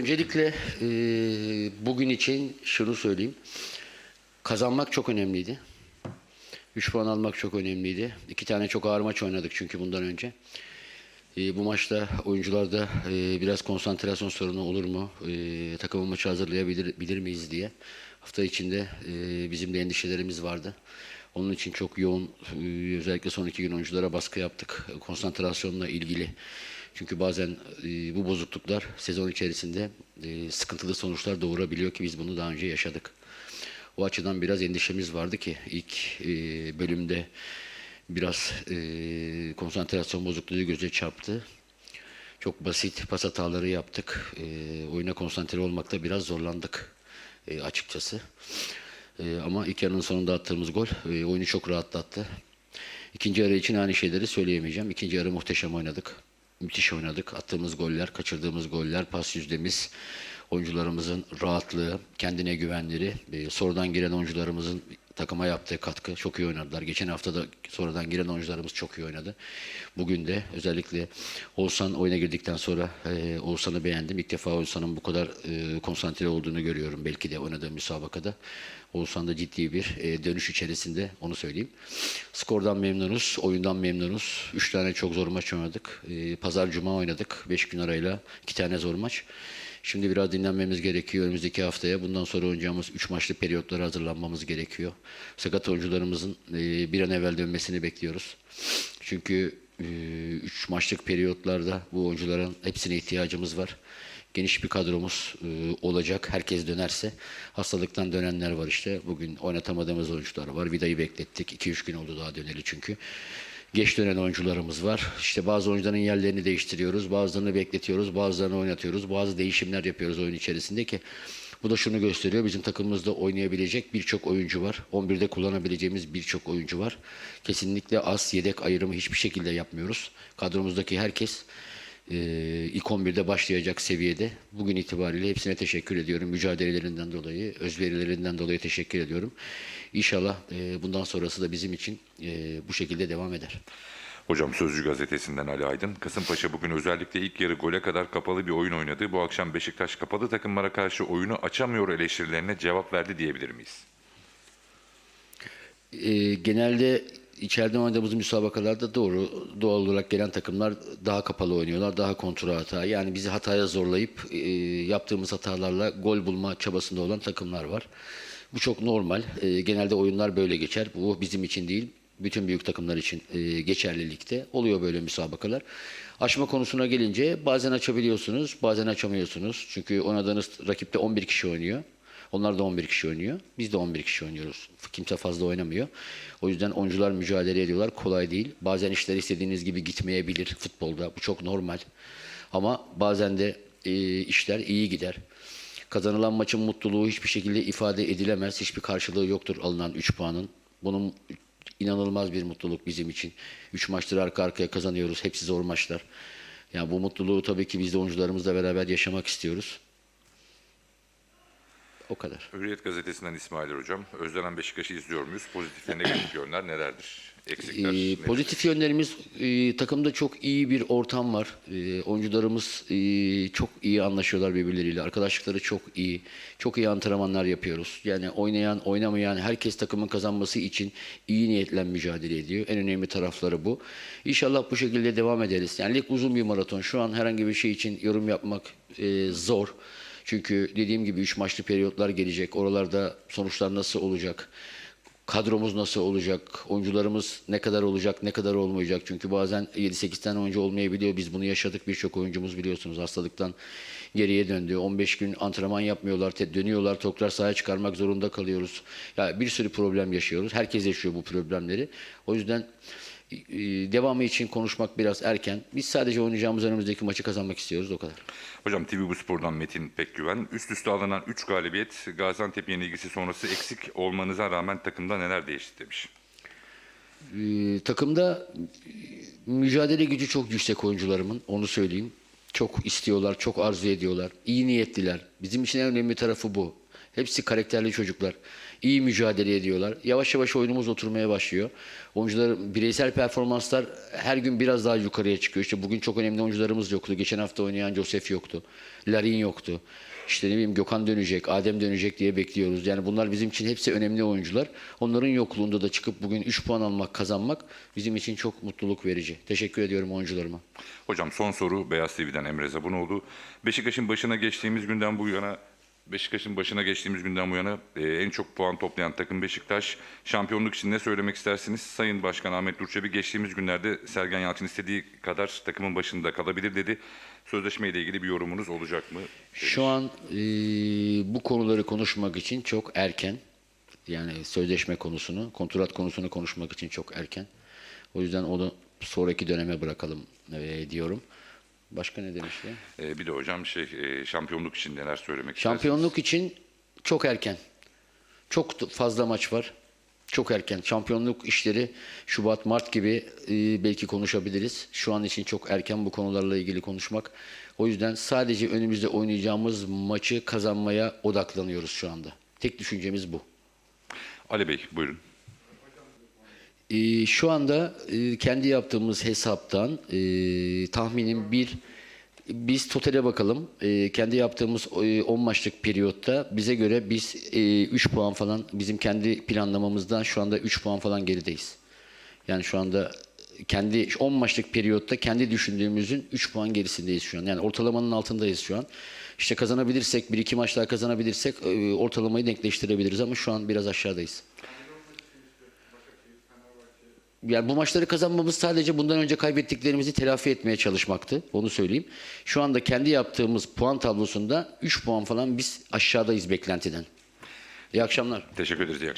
öncelikle e, bugün için şunu söyleyeyim. Kazanmak çok önemliydi. 3 puan almak çok önemliydi. İki tane çok ağır maç oynadık çünkü bundan önce. E, bu maçta oyuncularda e, biraz konsantrasyon sorunu olur mu? E, takımın maçı hazırlayabilir bilir miyiz diye. Hafta içinde e, bizim de endişelerimiz vardı. Onun için çok yoğun e, özellikle son iki gün oyunculara baskı yaptık. Konsantrasyonla ilgili. Çünkü bazen e, bu bozukluklar sezon içerisinde e, sıkıntılı sonuçlar doğurabiliyor ki biz bunu daha önce yaşadık. O açıdan biraz endişemiz vardı ki ilk e, bölümde biraz e, konsantrasyon bozukluğu göze çarptı. Çok basit pas hataları yaptık. E, oyuna konsantre olmakta biraz zorlandık e, açıkçası. E, ama ilk yarının sonunda attığımız gol e, oyunu çok rahatlattı. İkinci yarı için aynı şeyleri söyleyemeyeceğim. İkinci yarı muhteşem oynadık. Müthiş oynadık. Attığımız goller, kaçırdığımız goller, pas yüzdemiz, oyuncularımızın rahatlığı, kendine güvenleri, e, sonradan giren oyuncularımızın takıma yaptığı katkı çok iyi oynadılar. Geçen hafta da sonradan giren oyuncularımız çok iyi oynadı. Bugün de özellikle Oğuzhan oyuna girdikten sonra e, Oğuzhan'ı beğendim. İlk defa Oğuzhan'ın bu kadar e, konsantre olduğunu görüyorum belki de oynadığı müsabakada. Oğuzhan da ciddi bir e, dönüş içerisinde onu söyleyeyim. Skordan memnunuz, oyundan memnunuz. Üç tane çok zor maç oynadık. E, Pazar Cuma oynadık. Beş gün arayla iki tane zor maç. Şimdi biraz dinlenmemiz gerekiyor önümüzdeki haftaya. Bundan sonra oynayacağımız 3 maçlı periyotlara hazırlanmamız gerekiyor. Sakat oyuncularımızın e, bir an evvel dönmesini bekliyoruz. Çünkü 3 maçlık periyotlarda bu oyuncuların hepsine ihtiyacımız var. Geniş bir kadromuz e, olacak. Herkes dönerse. Hastalıktan dönenler var işte. Bugün oynatamadığımız oyuncular var. Vida'yı beklettik. 2-3 gün oldu daha döneli çünkü. Geç dönen oyuncularımız var. İşte bazı oyuncuların yerlerini değiştiriyoruz. Bazılarını bekletiyoruz. Bazılarını oynatıyoruz. Bazı değişimler yapıyoruz oyun içerisinde ki bu da şunu gösteriyor. Bizim takımımızda oynayabilecek birçok oyuncu var. 11'de kullanabileceğimiz birçok oyuncu var. Kesinlikle az yedek ayrımı hiçbir şekilde yapmıyoruz. Kadromuzdaki herkes ilk 11'de başlayacak seviyede. Bugün itibariyle hepsine teşekkür ediyorum. Mücadelelerinden dolayı, özverilerinden dolayı teşekkür ediyorum. İnşallah e, bundan sonrası da bizim için e, bu şekilde devam eder. Hocam Sözcü gazetesinden Ali Aydın. Kasımpaşa bugün özellikle ilk yarı gole kadar kapalı bir oyun oynadı. Bu akşam Beşiktaş kapalı takımlara karşı oyunu açamıyor eleştirilerine cevap verdi diyebilir miyiz? E, genelde içeride oynadığımız müsabakalarda doğru doğal olarak gelen takımlar daha kapalı oynuyorlar, daha kontra hata. Yani bizi hataya zorlayıp e, yaptığımız hatalarla gol bulma çabasında olan takımlar var. Bu çok normal. E, genelde oyunlar böyle geçer. Bu bizim için değil, bütün büyük takımlar için e, geçerlilikte. Oluyor böyle müsabakalar. Aşma konusuna gelince bazen açabiliyorsunuz, bazen açamıyorsunuz. Çünkü oynadığınız rakipte 11 kişi oynuyor. Onlar da 11 kişi oynuyor. Biz de 11 kişi oynuyoruz. Kimse fazla oynamıyor. O yüzden oyuncular mücadele ediyorlar. Kolay değil. Bazen işler istediğiniz gibi gitmeyebilir futbolda. Bu çok normal. Ama bazen de e, işler iyi gider. Kazanılan maçın mutluluğu hiçbir şekilde ifade edilemez. Hiçbir karşılığı yoktur alınan 3 puanın. Bunun inanılmaz bir mutluluk bizim için. 3 maçtır arka arkaya kazanıyoruz. Hepsi zor maçlar. Yani bu mutluluğu tabii ki biz de oyuncularımızla beraber yaşamak istiyoruz. O kadar. Hürriyet gazetesinden İsmail Hocam. Özlenen Beşiktaş'ı izliyor muyuz? Pozitif ve negatif yönler nelerdir? Eksikler Ee, pozitif yönlerimiz e, takımda çok iyi bir ortam var. E, oyuncularımız e, çok iyi anlaşıyorlar birbirleriyle. Arkadaşlıkları çok iyi. Çok iyi antrenmanlar yapıyoruz. Yani oynayan, oynamayan herkes takımın kazanması için iyi niyetle mücadele ediyor. En önemli tarafları bu. İnşallah bu şekilde devam ederiz. Yani lig uzun bir maraton. Şu an herhangi bir şey için yorum yapmak e, zor. Çünkü dediğim gibi 3 maçlı periyotlar gelecek. Oralarda sonuçlar nasıl olacak? Kadromuz nasıl olacak? Oyuncularımız ne kadar olacak, ne kadar olmayacak? Çünkü bazen 7-8 tane oyuncu olmayabiliyor. Biz bunu yaşadık. Birçok oyuncumuz biliyorsunuz hastalıktan geriye döndü. 15 gün antrenman yapmıyorlar, dönüyorlar, tekrar sahaya çıkarmak zorunda kalıyoruz. Ya bir sürü problem yaşıyoruz. Herkes yaşıyor bu problemleri. O yüzden devamı için konuşmak biraz erken. Biz sadece oynayacağımız önümüzdeki maçı kazanmak istiyoruz o kadar. Hocam TV Bu Spor'dan Metin Pekgüven. Üst üste alınan 3 galibiyet Gaziantep yenilgisi sonrası eksik olmanıza rağmen takımda neler değişti demiş. Ee, takımda e, mücadele gücü çok yüksek oyuncularımın onu söyleyeyim. Çok istiyorlar, çok arzu ediyorlar. İyi niyetliler. Bizim için en önemli tarafı bu. Hepsi karakterli çocuklar. İyi mücadele ediyorlar. Yavaş yavaş oyunumuz oturmaya başlıyor. Oyuncuların bireysel performanslar her gün biraz daha yukarıya çıkıyor. İşte bugün çok önemli oyuncularımız yoktu. Geçen hafta oynayan Josef yoktu. Larin yoktu. İşte ne bileyim Gökhan dönecek, Adem dönecek diye bekliyoruz. Yani bunlar bizim için hepsi önemli oyuncular. Onların yokluğunda da çıkıp bugün 3 puan almak, kazanmak bizim için çok mutluluk verici. Teşekkür ediyorum oyuncularıma. Hocam son soru Beyaz TV'den Emre Zabunoğlu. Beşiktaş'ın başına geçtiğimiz günden bu yana Beşiktaş'ın başına geçtiğimiz günden bu yana e, en çok puan toplayan takım Beşiktaş. Şampiyonluk için ne söylemek istersiniz? Sayın Başkan Ahmet Durçebi geçtiğimiz günlerde Sergen Yalçın istediği kadar takımın başında kalabilir dedi. Sözleşmeyle ilgili bir yorumunuz olacak mı? Şu an e, bu konuları konuşmak için çok erken. Yani sözleşme konusunu, kontrat konusunu konuşmak için çok erken. O yüzden onu sonraki döneme bırakalım e, diyorum. Başka ne demişti? E, bir de hocam şey e, şampiyonluk için neler söylemek Şampiyonluk için çok erken. Çok fazla maç var. Çok erken. Şampiyonluk işleri Şubat, Mart gibi e, belki konuşabiliriz. Şu an için çok erken bu konularla ilgili konuşmak. O yüzden sadece önümüzde oynayacağımız maçı kazanmaya odaklanıyoruz şu anda. Tek düşüncemiz bu. Ali Bey buyurun. Ee, şu anda e, kendi yaptığımız hesaptan e, tahminim bir biz totale bakalım. E, kendi yaptığımız e, 10 maçlık periyotta bize göre biz 3 puan falan bizim kendi planlamamızdan şu anda 3 puan falan gerideyiz. Yani şu anda kendi 10 maçlık periyotta kendi düşündüğümüzün 3 puan gerisindeyiz şu an. Yani ortalamanın altındayız şu an. İşte kazanabilirsek, 1-2 maç daha kazanabilirsek e, ortalamayı denkleştirebiliriz ama şu an biraz aşağıdayız. Yani bu maçları kazanmamız sadece bundan önce kaybettiklerimizi telafi etmeye çalışmaktı. Onu söyleyeyim. Şu anda kendi yaptığımız puan tablosunda 3 puan falan biz aşağıdayız beklentiden. İyi akşamlar. Teşekkür ederiz. İyi akşamlar.